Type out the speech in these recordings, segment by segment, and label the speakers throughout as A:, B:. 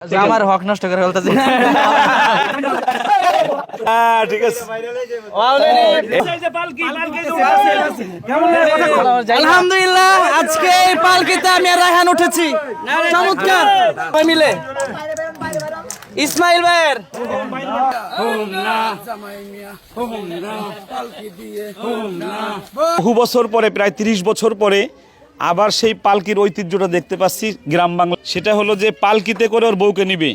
A: আমার হক নষ্ট করে ফেলতেছে।
B: হ্যাঁ ঠিক আছে।
A: আলহামদুলিল্লাহ আজকে এই পালকিতে আমি আর রায়হান উঠেছি। চমৎকার। মিলে। ইসমাইল ভাইয়ের।
B: বহু বছর পরে প্রায় তিরিশ বছর পরে আবার সেই পালকির ঐতিহ্যটা দেখতে পাচ্ছি গ্রাম বাংলা। সেটা হলো যে পালকিতে করে ওর বউকে নিবে।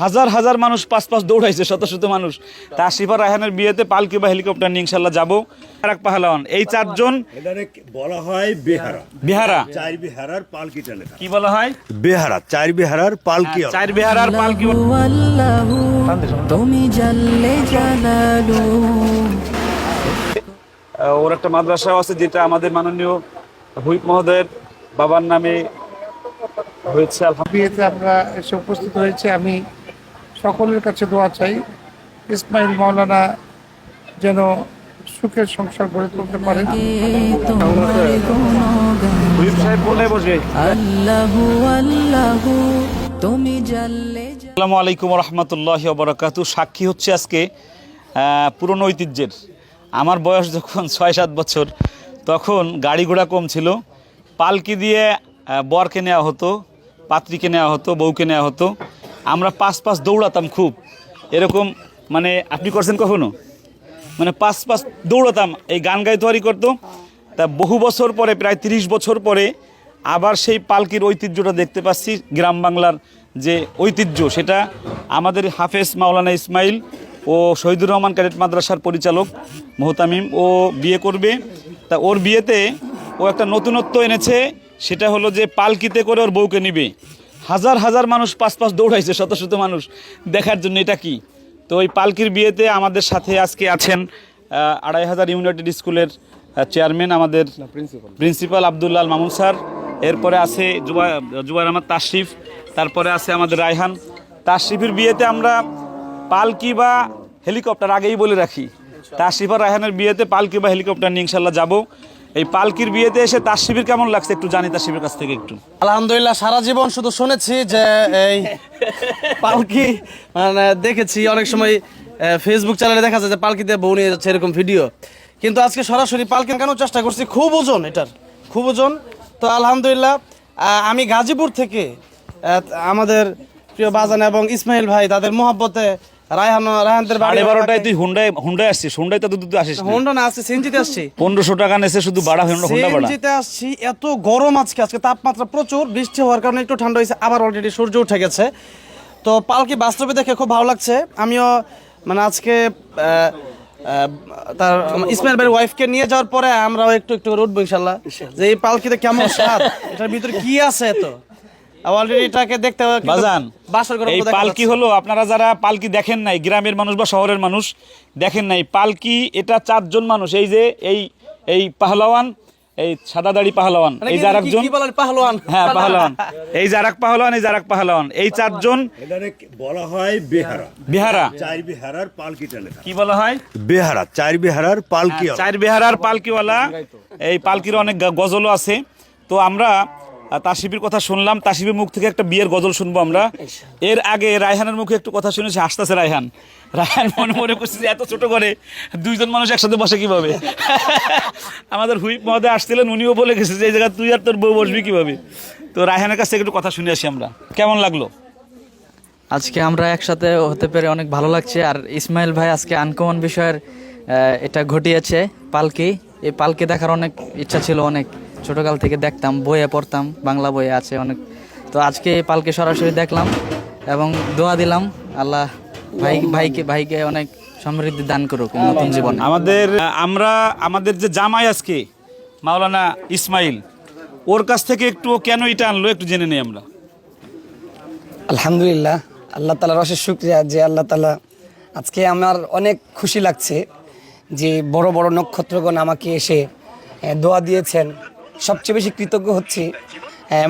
B: হাজার হাজার মানুষ পাঁচ পাঁচ দৌড়াইছে শত শত মানুষ। তা আশিফা রায়হানের বিয়েতে পালকি বা হেলিকপ্টার নিয়ে ইনশাল্লাহ যাব। পাহলাওয়ান এই চারজন
C: বলা হয় বেহারা।
B: বিহারা।
C: চার বিহারার পালকিটা লেখা।
B: কি বলা হয়?
C: বেহারা চার বিহারার পালকি
B: চার বিহারার পালকি
D: তুমি জানলে জানালু।
B: ওর একটা মাদ্রাসাও আছে যেটা আমাদের মাননীয় হুইপ মহোদয়ের বাবার নামে হয়েছে আলহামদুলিল্লাহ
E: বিয়েতে আমরা এসে উপস্থিত হয়েছে। আমি সকলের কাছে দোয়া চাই ইসমাইল মাওলানা যেন সুখের সংসার গড়ে তুলতে পারেন
B: আসসালামু আলাইকুম রহমতুল্লাহ বরাকাতু সাক্ষী হচ্ছে আজকে আহ, পুরনো ঐতিহ্যের। আমার বয়স যখন ছয় সাত বছর তখন গাড়ি ঘোড়া কম ছিল। পালকি দিয়ে বরকে নেওয়া হতো, পাত্রীকে নেওয়া হতো, বউকে নেওয়া হতো। আমরা পাঁচ পাঁচ দৌড়াতাম খুব। এরকম মানে আপনি করছেন কখনো? মানে পাঁচ পাঁচ দৌড়াতাম। এই গান গাই তৈরি করতো। তা বহু বছর পরে, প্রায় তিরিশ বছর পরে আবার সেই পালকির ঐতিহ্যটা দেখতে পাচ্ছি। গ্রাম বাংলার যে ঐতিহ্য, সেটা আমাদের হাফেজ মাওলানা ইসমাইল ও শহীদুর রহমান ক্যাডেট মাদ্রাসার পরিচালক মোহতামিম, ও বিয়ে করবে। তা ওর বিয়েতে ও একটা নতুনত্ব এনেছে, সেটা হলো যে পালকিতে করে ওর বউকে নিবে। হাজার হাজার মানুষ পাঁচ পাঁচ দৌড়াইছে, শত শত মানুষ। দেখার জন্য এটা কি? তো ওই পালকির বিয়েতে আমাদের সাথে আজকে আছেন আড়াই হাজার ইউনাইটেড স্কুলের চেয়ারম্যান আমাদের প্রিন্সিপাল আবদুল্লাহ আল মামুন স্যার, এরপরে আছে জুবা, জুবাইর আহমদ তাশরিফ, তারপরে আছে আমাদের রায়হান। তাশরিফের বিয়েতে আমরা পালকি বা হেলিকপ্টার আগেই বলে রাখি। তাশরিফ রায়হানের বিয়েতে পালকি বা হেলিকপ্টার নিয়ে ইনশাল্লাহ যাব। এই পালকির বিয়েতে এসে তার শিবির কেমন লাগছে একটু জানি তার শিবির কাছ থেকে একটু।
A: আলহামদুলিল্লাহ সারা জীবন শুধু শুনেছি যে এই পালকি মানে দেখেছি অনেক সময় ফেসবুক চ্যানেলে দেখা যায় যে পালকিতে বউ নিয়ে যাচ্ছে এরকম ভিডিও কিন্তু আজকে সরাসরি পালকি কেন চেষ্টা করছি? খুব ওজন এটার খুব ওজন। তো আলহামদুলিল্লাহ আমি গাজীপুর থেকে আমাদের প্রিয় বাজান এবং ইসমাইল ভাই তাদের মোহাব্বতে রায়হান রায়হানদের বাড়ি
B: সাড়ে বারোটায় তুই হুন্ডায় হুন্ডায় আসছিস হুন্ডায় তো তুই আসিস না।
A: হোন্ডা না আসছে সিনজিতে আসছি।
B: পনেরোশো টাকা নেছে শুধু বাড়া হুন্ডা হুন্ডা বাড়া
A: সিএনজিতে আসছি এত গরম আজকে আজকে তাপমাত্রা প্রচুর বৃষ্টি হওয়ার কারণে একটু ঠান্ডা হয়েছে আবার অলরেডি সূর্য উঠে গেছে। তো পালকি বাস্তবে দেখে খুব ভালো লাগছে। আমিও মানে আজকে তার ইসমাইল ভাইয়ের ওয়াইফকে নিয়ে যাওয়ার পরে আমরাও একটু একটু উঠবো ইনশাল্লাহ। যে এই পালকিতে কেমন স্বাদ এটার ভিতরে কি আছে এত? অলরেডি এটাকে দেখতে কিন্তু
B: বাজান এই পালকি হলো আপনারা যারা পালকি দেখেন নাই গ্রামের মানুষ বা শহরের মানুষ দেখেন নাই পালকি এটা চারজন মানুষ এই যে এই এই পাহলাওয়ান এই সাদা দাড়ি পাহলাওয়ান
A: মানে
B: এই
A: কি-
B: যে
A: কি-
B: আরেকজন
A: কি বলেন পাহলোয়ান
B: হ্যাঁ পাহলাওয়ান। এই যে আরেক পাহলাওয়ান এই যে আরেক পাহলাওয়ান এই চারজন
C: বলা হয় বেহারা।
B: বিহারা।
C: চার বিহারার পালকিটা লেখা।
B: কি বলা হয়?
C: বেহারা চার বিহারার পালকি
B: চার বেহারার পালকিওয়ালা। এই পালকির অনেক গ- গজলও আছে। তো আমরা আহ, তাসিফের কথা শুনলাম। তাসিফের মুখ থেকে একটা বিয়ের গজল শুনব আমরা। এর আগে রায়হানের মুখে একটু কথা শুনেছি হাসতেছে রায়হান। রায়হান মনে মনে করছে যে এত ছোট করে দুইজন মানুষ একসাথে বসে কীভাবে? আমাদের হুইপ মহোদয় আসছিলেন উনিও বলে গেছে যে এই জায়গায় তুই আর তোর বউ বসবি কীভাবে? তো রায়হানের কাছ থেকে একটু কথা শুনে আসি আমরা। কেমন লাগল?
F: আজকে আমরা একসাথে হতে পেরে অনেক ভালো লাগছে। আর ইসমাইল ভাই আজকে আনকমন বিষয়ের এটা ঘটিয়েছে পালকি। এই পালকি দেখার অনেক ইচ্ছা ছিল অনেক। ছোটকাল থেকে দেখতাম বইয়ে পড়তাম বাংলা বইয়ে আছে অনেক। তো আজকে এই পালকি সরাসরি দেখলাম এবং দোয়া দিলাম আল্লাহ ভাই ভাইকে ভাইকে অনেক সমৃদ্ধি দান করুক নতুন জীবন।
B: আমাদের আমরা আমাদের যে জামাই আজকে মাওলানা ইসমাইল ওর কাছ থেকে একটু কেন এটা আনলো একটু জেনে নিই আমরা।
G: আলহামদুলিল্লাহ আল্লাহ তালার অশেষ শুক্রিয়া যে আল্লাহ তালা আজকে আমার অনেক খুশি লাগছে যে বড় বড় নক্ষত্রগণ আমাকে এসে দোয়া দিয়েছেন। সবচেয়ে বেশি কৃতজ্ঞ হচ্ছি।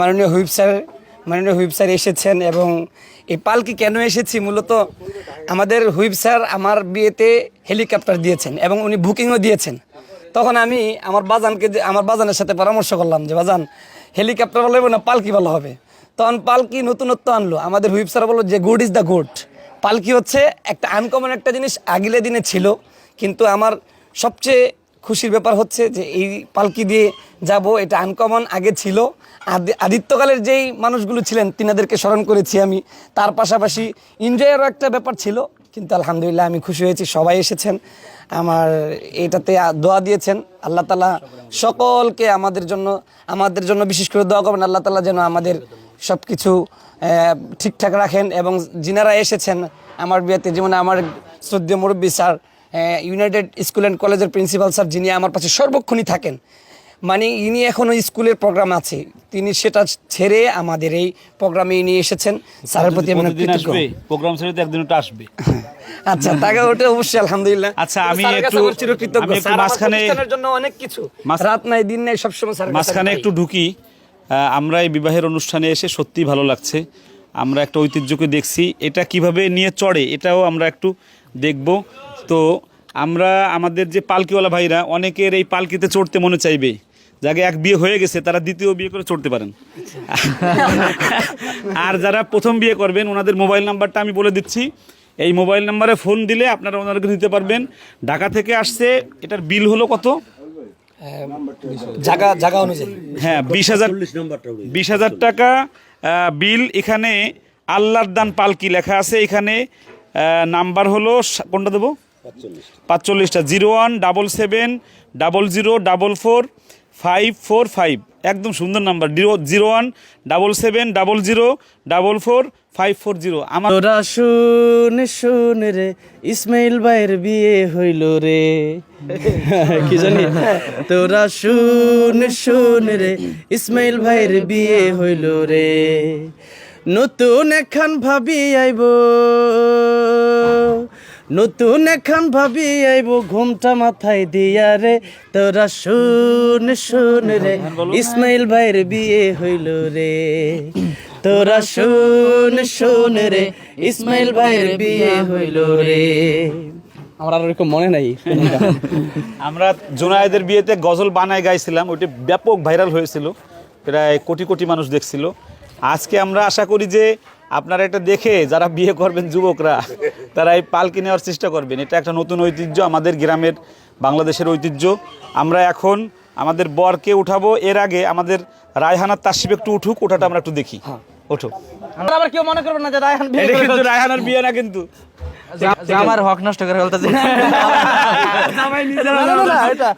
G: মাননীয় হুইপ স্যার, মাননীয় হুইপ স্যার এসেছেন এবং এই পালকি কেন এসেছি? মূলত আমাদের হুইপ স্যার আমার বিয়েতে হেলিকপ্টার দিয়েছেন এবং উনি বুকিংও দিয়েছেন। তখন আমি আমার বাজানকে আমার বাজানের সাথে পরামর্শ করলাম যে, বাজান, হেলিকপ্টার ভালো হবে না, পালকি ভালো হবে? তখন পালকি নতুনত্ব আনলো। আমাদের হুইপ স্যার বলল যে, গুড ইজ দ্য গুড। পালকি হচ্ছে একটা আনকমন একটা জিনিস আগিলে দিনে ছিল, কিন্তু আমার সবচেয়ে খুশির ব্যাপার হচ্ছে যে এই পালকি দিয়ে যাব, এটা আনকমন আগে ছিল। আদি- আদিত্যকালের যেই মানুষগুলো ছিলেন, তিনাদেরকে স্মরণ করেছি আমি। তার পাশাপাশি এনজয়েরও একটা ব্যাপার ছিল, কিন্তু আলহামদুলিল্লাহ আমি খুশি হয়েছি, সবাই এসেছেন। আমার এটাতে দোয়া দিয়েছেন। আল্লাহ তালা সকলকে আমাদের জন্য আমাদের জন্য বিশেষ করে দোয়া করবেন। আল্লাহ তালা যেন আমাদের সব কিছু ঠিকঠাক রাখেন এবং যিনারা এসেছেন, আমার বিয়েতে, যেমন আমার শ্রদ্ধেয় মুরব্বী স্যার ইউনাইটেড স্কুল অ্যান্ড কলেজের প্রিন্সিপাল স্যার যিনি আমার পাশে সর্বক্ষণই থাকেন মানে ইনি এখনও স্কুলের প্রোগ্রাম আছে। তিনি সেটা ছেড়ে আমাদের এই প্রোগ্রামে ইনি এসেছেন। স্যারের প্রতি আমি কৃতজ্ঞ।
B: প্রোগ্রাম ছেড়ে তো একদিন ওটা আসবে।
G: আচ্ছা তাকে ওটা অবশ্যই আলহামদুলিল্লাহ।
B: আচ্ছা, আমি একটু-।
G: স্যার
B: মাঝখানে-
G: জন্য অনেক কিছু। রাত নাই দিন নাই সবসময় স্যার
B: মাঝখানে একটু ঢুকি। আমরা এই বিবাহের অনুষ্ঠানে এসে সত্যিই ভালো লাগছে। আমরা একটা ঐতিহ্যকে দেখছি। এটা কীভাবে নিয়ে চড়ে এটাও আমরা একটু দেখব। তো আমরা আমাদের যে পালকিওয়ালা ভাইরা অনেকের এই পালকিতে চড়তে মনে চাইবে। যাকে এক বিয়ে হয়ে গেছে তারা দ্বিতীয় বিয়ে করে চড়তে পারেন। আর যারা প্রথম বিয়ে করবেন ওনাদের মোবাইল নাম্বারটা আমি বলে দিচ্ছি। এই মোবাইল নাম্বারে ফোন দিলে আপনারা ওনাদেরকে দিতে পারবেন। ঢাকা থেকে আসছে এটার বিল হলো কত?
G: জায়গা জায়গা অনুযায়ী।
B: হ্যাঁ বিশ হাজার বিশ হাজার টাকা বিল এখানে আল্লাহর দান পালকি লেখা আছে। এখানে নাম্বার হলো কোনটা দেবো? পাঁচচল্লিশটা। Zero one double seven double zero double four five four five. একদম সুন্দর number. Zero zero one double seven double zero double four five four zero. আমার
A: তোরা শুন শুন রে ইসমাইল ভাইয়ের বিয়ে হইল রে। কি জানি? তোরা শুন শুন রে ইসমাইল ভাইয়ের বিয়ে হইল রে। নতুন এখান ভাবি আইব। নতুন এখন ভাবি আইব ঘুমটা মাথায় দিয়া রে। তোরা শুন শুন রে ইসমাইল ভাইয়ের বিয়ে হইল রে। তোরা শুন শুন রে ইসমাইল ভাইয়ের বিয়ে হইল রে। আমার আর ওরকম মনে নাই।
B: আমরা জোনায়েদের বিয়েতে গজল বানায় গাইছিলাম ওইটি ব্যাপক ভাইরাল হয়েছিল প্রায় কোটি কোটি মানুষ দেখছিল। আজকে আমরা আশা করি যে আপনারা এটা দেখে যারা বিয়ে করবেন যুবকরা তারা এই পালকি নেওয়ার চেষ্টা করবেন এটা একটা নতুন ঐতিহ্য আমাদের গ্রামের বাংলাদেশের ঐতিহ্য আমরা এখন আমাদের বরকে উঠাবো এর আগে আমাদের রায়হানার তাসিব একটু উঠুক ওঠাটা আমরা একটু দেখি ওঠো
A: আমরা আবার কেউ মনে করবে না যে রায়হান বিয়ে
B: কিন্তু রায়হানার বিয়ে না কিন্তু
F: আমার হক নষ্ট করে ফেলতেছে
A: না, এটা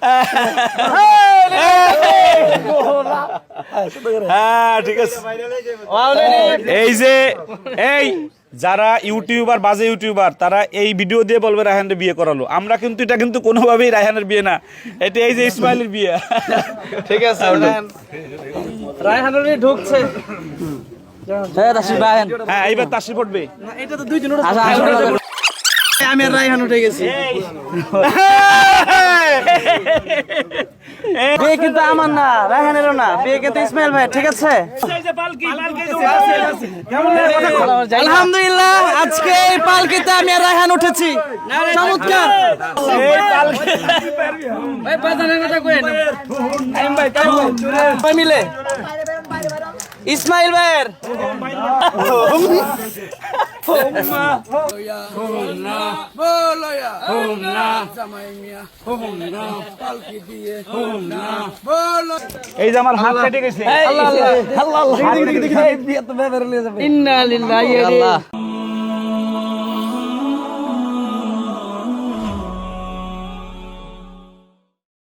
B: হ্যাঁ ঠিক আছে এই যে এই যারা ইউটিউবার বাজে ইউটিউবার তারা এই ভিডিও দিয়ে বলবে রায়হানের বিয়ে করালো। আমরা কিন্তু এটা কিন্তু কোনোভাবেই রায়হানের বিয়ে না। এটা এই যে ইসমাইলের বিয়ে।
A: ঠিক আছে রায়হান। রায়হানের ঢুকছে।
F: হ্যাঁ
B: হ্যাঁ এইবার তাসি পড়বে।
A: এটা তো
F: আচ্ছা, আসো।
A: আমি আর রায়হান উঠে গেছি। বিয়ে কিন্তু আমার না রায়হানেরও না। বিয়ে কিন্তু ইসমাইল ভাই ঠিক আছে? আলহামদুলিল্লাহ আজকে এই পালকিতে আমি আর রায়হান উঠেছি। চমৎকার। মিলে। ইসমাইল ভাইয়ের।
B: এই যে আমার হাত কেটে গেছে।
F: আল্লাহ